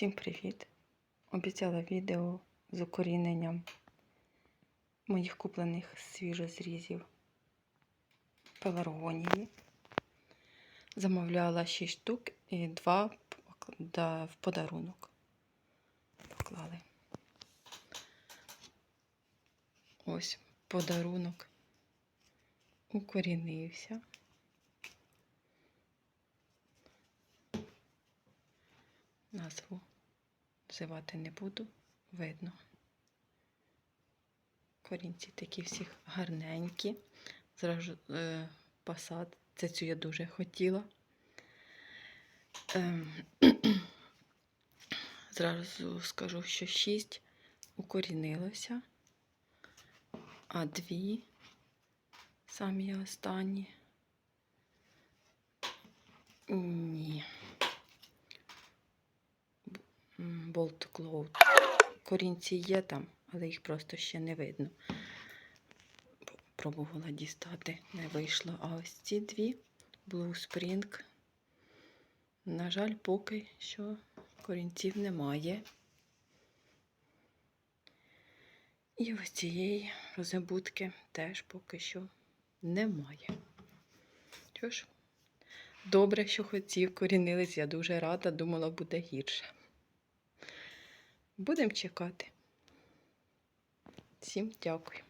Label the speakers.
Speaker 1: Всім привіт! Обіцяла відео з укоріненням моїх куплених свіжозрізів пеларгонії. Замовляла 6 штук і 2 в подарунок поклали. Ось подарунок укорінився. Назву називати не буду, видно. Корінці такі всі гарненькі. Зразу е, посад. Це цю я дуже хотіла. Е, зразу скажу, що шість укорінилося, а дві самі останні. Ні. Болт Cloud. Корінці є там, але їх просто ще не видно. Пробувала дістати, не вийшло. А ось ці дві Blue Spring. На жаль, поки що корінців немає. І ось цієї розебутки теж поки що немає. Що ж, добре, що хотів, корінились, я дуже рада, думала, буде гірше. Будемо чекати. Всім дякую.